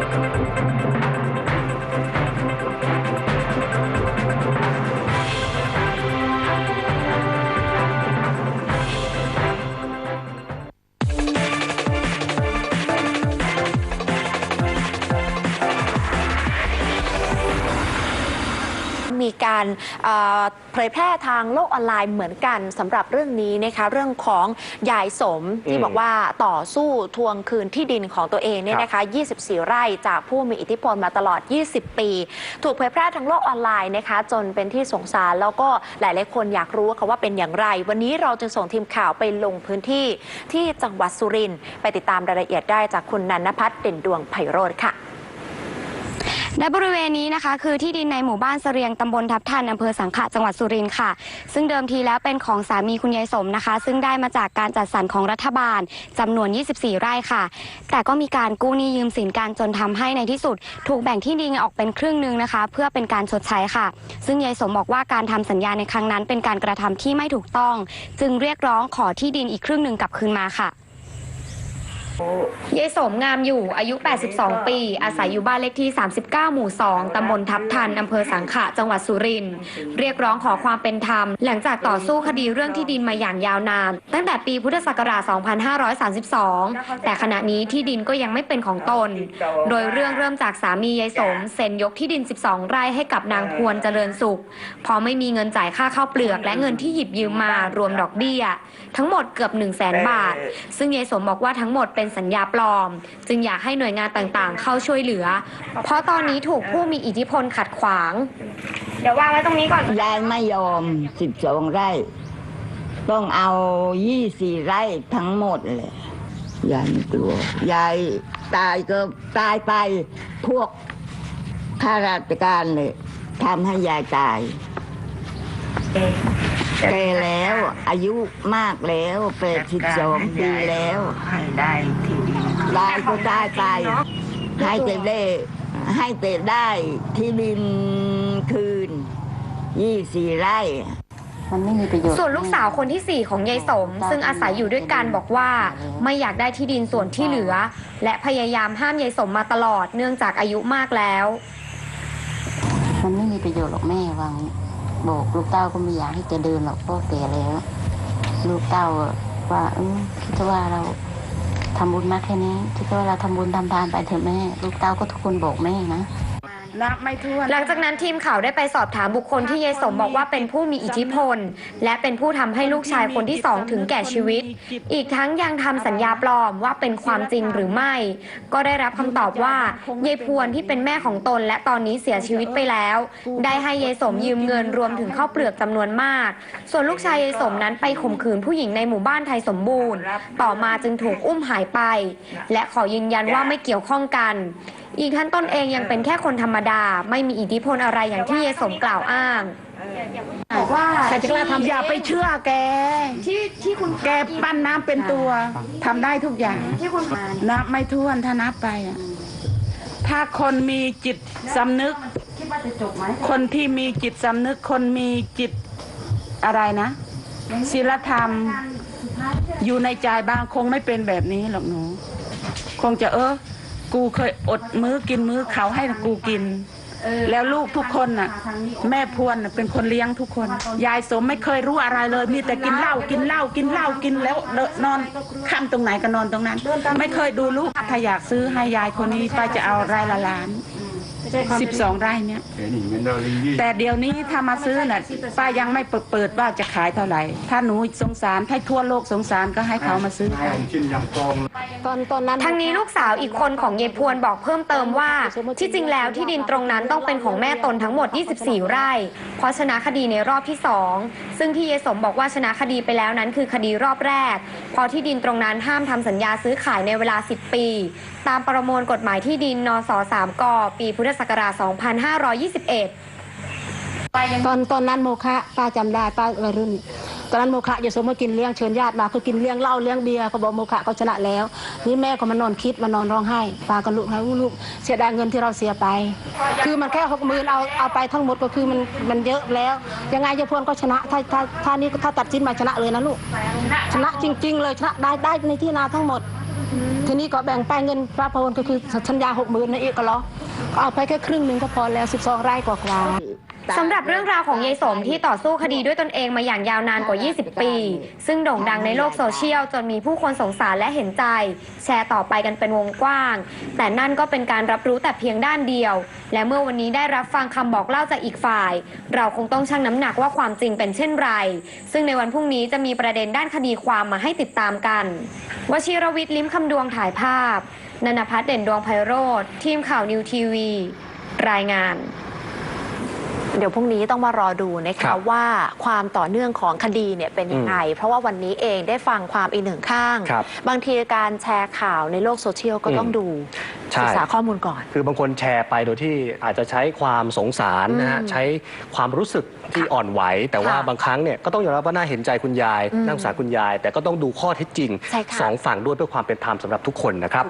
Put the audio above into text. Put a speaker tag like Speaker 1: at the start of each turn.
Speaker 1: Thank you. การเอ่อเผยแพร่ทางโลกออนไลน์เหมือนกันสำหรับเรื่องนี้นะคะเรื่องของยายสมที่
Speaker 2: อืม
Speaker 1: บอกว่าต่อสู้ทวงคืนที่ดินของตัวเองเนี่ยนะคะ 24 ไร่จากผู้มีอิทธิพลมาตลอด 20 ปี ถูกเผยแพร่ทางโลกออนไลน์นะคะ จนเป็นที่สงสารแล้วก็หลาย ๆ คนอยากรู้ค่ะว่าเป็นอย่างไร วันนี้เราจึงส่งทีมข่าวไปลงพื้นที่ที่จังหวัดสุรินทร์ไปติดตามรายละเอียดได้จากคุณนันนพัฒน์เด่นดวงไพโรธค่ะ
Speaker 3: และบริเวณนี้นะคะคือที่ดินในหมู่บ้านเสรียงตำบลทับทันอำเภอสังขะจังหวัดสุรินทร์ค่ะ ซึ่งเดิมทีแล้วเป็นของสามีคุณยายสมนะคะ ซึ่งได้มาจากการจัดสรรของรัฐบาลจำนวน 24 ไร่ค่ะ แต่ก็มีการกู้หนี้ยืมสินกันจนทำให้ในที่สุด ถูกแบ่งที่ดินออกเป็นครึ่งหนึ่งนะคะ เพื่อเป็นการชดใช้ค่ะ ซึ่งยายสมบอกว่าการทำสัญญาในครั้งนั้น เป็นการกระทำที่ไม่ถูกต้อง จึงเรียกร้องขอที่ดินอีกครึ่งหนึ่งกลับคืนมาค่ะ ยายสมงามอยู่อายุ 82 ปี อาศัยอยู่บ้านเลขที่ 39 หมู่ 2 ตำบลทับทัน อำเภอสังขะ จังหวัดสุรินทร์ เรียกร้องขอความเป็นธรรม หลังจากต่อสู้คดีเรื่องที่ดินมาอย่างยาวนาน ตั้งแต่ปีพุทธศักราช 2532 แต่ขณะนี้ที่ดินก็ยังไม่เป็นของตน โดยเรื่องเริ่มจากสามียายสมเซ็นยกที่ดิน 12 ไร่ให้กับนางพวนเจริญสุข พอไม่มีเงินจ่ายค่าข้าวเปลือก และเงินที่หยิบยืมมารวมดอกเบี้ย ทั้งหมดเกือบ 1 0 0 0 0แสนบาท ซึ่งยายสมบอกว่าทั้งหมดเป็นสัญญาปลอม จึงอยากให้หน่วยงานต่างๆ เข้าช่วยเหลือ เพราะตอนนี้ถูกผู้มีอิทธิพลขัดขวาง เดี๋ยววางไว้ตรงนี้ก่อน
Speaker 4: ยายไม่ยอมสิบสองไร่ ต้องเอายี่สี่ไร่ทั้งหมดเลยยายไม่กลัวยายตายก็ตายไปพวกข้าราชการเลยทำให้ยายตายแกแล้ว อายุมากแล้วแปดสิบสองปีแล้ว
Speaker 5: ให้ได้ที่ดิน
Speaker 4: ตายก็ตายไปให้แต่ได้ให้แต่ได้ที่ดินคืนยี่สี่ไร่
Speaker 5: มันไม่มีประโยชน์
Speaker 3: ส่วนลูกสาวคนที่ 4 ของยายสม ซึ่งอาศัยอยู่ด้วยกันบอกว่า ไม่อยากได้ที่ดินส่วนที่เหลือ และพยายามห้ามยายสมมาตลอดเนื่องจากอายุมากแล้ว
Speaker 5: มันไม่มีประโยชน์หรอกแม่วาง บอกลูกเต้าก็ไม่อยากให้แกเดินหรอกเพราะแก่แล้วลูกเต้าว่าเออคิดว่าเราทำบุญมาแค่นี้คิดว่าเราทำบุญทำทานไปเถอะแม่ ลูกเต้าก็ทุกคนบอกแม่นะ
Speaker 6: นับไม่ถ้วน
Speaker 3: หลังจากนั้นทีมข่าวได้ไปสอบถามบุคคลที่ยายสมบอกว่าเป็นผู้มีอิทธิพล และเป็นผู้ทำให้ลูกชายคนที่สองถึงแก่ชีวิต อีกทั้งยังทำสัญญาปลอมว่าเป็นความจริงหรือไม่ ก็ได้รับคำตอบว่ายายพวนที่เป็นแม่ของตน และตอนนี้เสียชีวิตไปแล้ว ได้ให้ยายสมยืมเงินรวมถึงข้าวเปลือกจำนวนมาก ส่วนลูกชายยายสมนั้นไปข่มขืนผู้หญิงในหมู่บ้านไทยสมบูรณ์ ต่อมาจึงถูกอุ้มหายไป และขอยืนยันว่าไม่เกี่ยวข้องกัน อีกทั้นตนเองยังเป็นแค่คนธรรมดา ไม่มีอิทธิพลอะไรอย่างที่เยายสมกล่าวอ้างว่า
Speaker 6: ใครจะกล้าทำอย่าไปเชื่อแก
Speaker 3: ที่ที่คุณ
Speaker 6: แกปั้นน้ำเป็นตัวทำได้ทุกอย่าง
Speaker 3: ที่คุณ
Speaker 6: นับไม่ถ้วนถ้านับไปอะถ้าคนมีจิตสำนึก คนที่มีจิตสำนึก คนมีจิตอะไรนะศีลธรรม อยู่ในใจบางคงไม่เป็นแบบนี้หรอกหนู คงจะเออ กูเคยอดมื้อกินมื้อเขาให้กูกิน แล้วลูกทุกคนน่ะ แม่พวนน่ะเป็นคนเลี้ยงทุกคน ยายสมไม่เคยรู้อะไรเลย มีแต่กินเหล้ากินเหล้ากินเหล้ากินแล้วเลอนอนค่ำตรงไหนก็นอนตรงนั้น ไม่เคยดูลูกถ้าอยากซื้อให้ยายคนนี้ป้าจะเอารายละล้าน สิบสองไร่เนี่ยแต่เดี๋ยวนี้ถ้ามาซื้อน่ะป้ายังไม่เปิดเปิดว่าจะขายเท่าไหร่ ถ้าหนูสงสารให้ทั่วโลกสงสารก็ให้เขามาซื้อไป
Speaker 4: ตอนตอนนั้น
Speaker 3: ทางนี้ลูกสาวอีกคนของยายพวนบอกเพิ่มเติมว่า ที่จริงแล้วที่ดินตรงนั้นต้องเป็นของแม่ตนทั้งหมด 24 ไร่ เพราะชนะคดีในรอบที่ 2 ซึ่งที่ยายสมบอกว่าชนะคดีไปแล้วนั้นคือคดีรอบแรก เพราะที่ดินตรงนั้นห้ามทำสัญญาซื้อขายในเวลา 10 ปี ตามประมวลกฎหมายที่ดินนส3กปีพุทธศักราช 2521
Speaker 7: ตอนตอนนั้นโมคะป้าจำได้ป้าวัยรุ่นตอนนั้นโมคะอย่าสมมติกินเลี้ยงเชิญญาติมาคือกินเลี้ยงเหล้าเลี้ยงเบียร์เขาบอกโมคะเขาชนะแล้ว นี่แม่ก็มานอนคิดมานอนร้องไห้ป้ากับลูกให้ลูกเสียดายเงินที่เราเสียไป คือมันแค่หกหมื่นเอาเอาไปทั้งหมดก็คือมันมันเยอะแล้ว ยังไงยายพวนก็ชนะถ้าถ้าถ้านี่ถ้าตัดสินมาชนะเลยนะลูกชนะจริง ๆ เลยชนะได้ได้ในที่นาทั้งหมด ทีนี้ก็แบ่งไปเงินป้าพลก็คือสัญญาหกหมื่นนะอีกก็เหรอก็เอาไปแค่ครึ่งหนึ่งก็พอแล้ว 12 ไร่กว่าๆ
Speaker 3: สำหรับเรื่องราวของยายสมที่ต่อสู้คดีด้วยตนเองมาอย่างยาวนานกว่า 20 ปี ซึ่งโด่งดังในโลกโซเชียล จนมีผู้คนสงสารและเห็นใจ แชร์ต่อไปกันเป็นวงกว้าง แต่นั่นก็เป็นการรับรู้แต่เพียงด้านเดียว และเมื่อวันนี้ได้รับฟังคำบอกเล่าจากอีกฝ่าย เราคงต้องชั่งน้ำหนักว่าความจริงเป็นเช่นไร ซึ่งในวันพรุ่งนี้จะมีประเด็นด้านคดีความมาให้ติดตามกันวชิรวิทย์ลิ้มคำดวงถ่ายภาพ นันพัฒน์เด่นดวงไพโรธทีมข่าวนิวทีวี รายงาน
Speaker 1: เดี๋ยวพรุ่งนี้ต้องมารอดูนะ
Speaker 2: ครั
Speaker 1: คะ
Speaker 2: บ
Speaker 1: ว่าความต่อเนื่องของคดีเนี่ยเป็นยังไง เพราะว่าวันนี้เองได้ฟังความอีกหนึ่งข้าง
Speaker 2: ครับ
Speaker 1: บางทีการแชร์ข่าวในโลกโซเชียลก็ต้อง
Speaker 2: อืม
Speaker 1: ดู
Speaker 2: ใช่
Speaker 1: ศึกษาข้อมูลก่อน
Speaker 2: คือบางคนแชร์ไปโดยที่อาจจะใช้ความสงสารนะฮะ
Speaker 1: อืม
Speaker 2: ใช้ความรู้สึกที่อ่อนไหว แต่ว่า
Speaker 1: ค่ะ
Speaker 2: บางครั้งเนี่ยก็ต้องยอมรับว่าน่าเห็นใจคุณยาย
Speaker 1: อืม
Speaker 2: น่าสงสารคุณยาย แต่ก็ต้องดูข้อเท็จจริง
Speaker 1: ใช่ค่ะ
Speaker 2: สองฝั่งด้วยเพื่อความเป็นธรรมสำหรับทุกคนนะครับ